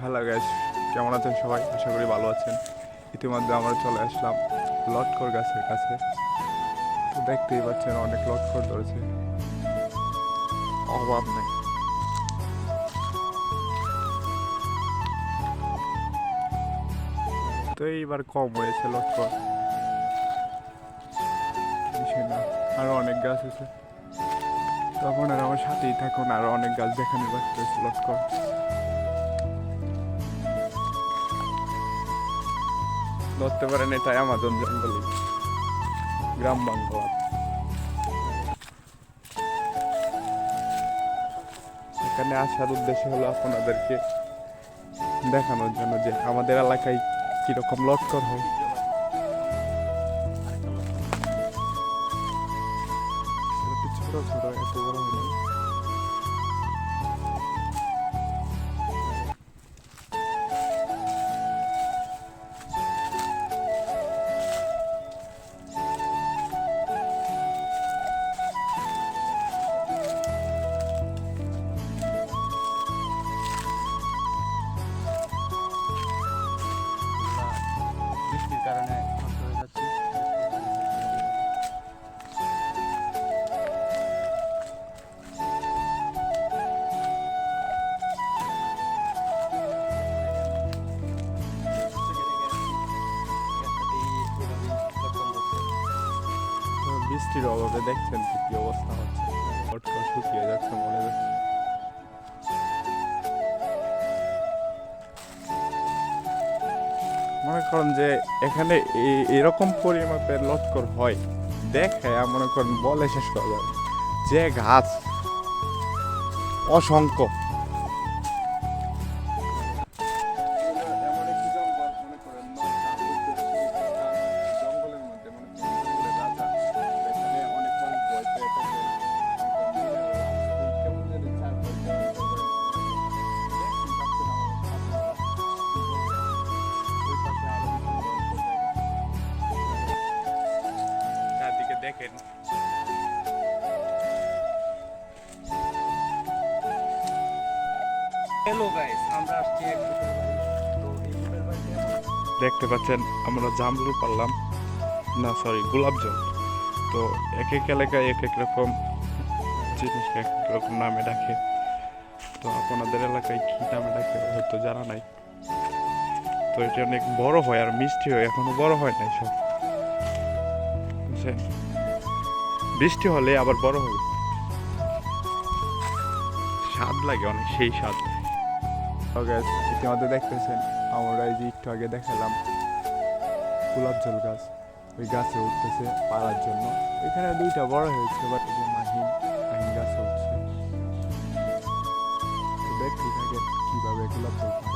Hello gas কেমন আছেন সবাই? আশা করি ভালো আছেন। ইতিমধ্যে আমরা চলে আসলাম লটকর গাছের কাছে। দেখতেই পাচ্ছেন অনেক লটকর ধরেছে। অভাব নেই। তো এইবার কম হয়েছে লটকর। আরও অনেক গাছ আছে। তখন আর আমার সাথেই থাকুন, আরও অনেক গাছ দেখানোর বাকি লটকর। ধরতে পারেন এটাই আমাজন জঙ্গলি গ্রাম বাংলা। এখানে আসার উদ্দেশ্য হলো আপনাদেরকে দেখানোর জন্য যে আমাদের এলাকায় কীরকম লটকর হয়। ছোট ছোট এত বড় কারণে বৃষ্টির অভাবে দেখছেন কি অবস্থা হচ্ছে? শুকিয়ে যাচ্ছে মনে হচ্ছে। করেন যে এখানে এরকম পরিমাপের লটকর হয়, দেখে মনে করেন বলে শেষ করা যাবে। যে গাছ অসংখ্য দেখেন। হ্যালো গাইস আমরা আসছি দেখতে পাচ্ছেন আমরা জামরুল পারলাম। না সরি গোলাপ জল। তো এক এক এলাকায় এক এক রকম জিনিসকে এক এক রকম নামে ডাকে। তো আপনাদের এলাকায় কী নামে ডাকে হয়তো জানা নাই। তো এটা অনেক বড় হয় আর মিষ্টি হয় এখনও বড় হয় নাই সব। বুঝছেন? বৃষ্টি হলে আবার বড় হবে। স্বাদ লাগে অনেক, সেই স্বাদ। ইতিমধ্যে দেখতেছেন, আমরা এই যে একটু আগে দেখালাম গোলাপ জল গাছ। ওই গাছে উঠতেছে পাড়ার জন্য। এখানে দুইটা বড় হয়েছে, বাট যে মাহিন মাহিন গাছ উঠছে। দেখতে থাকে কীভাবে গোলাপ জল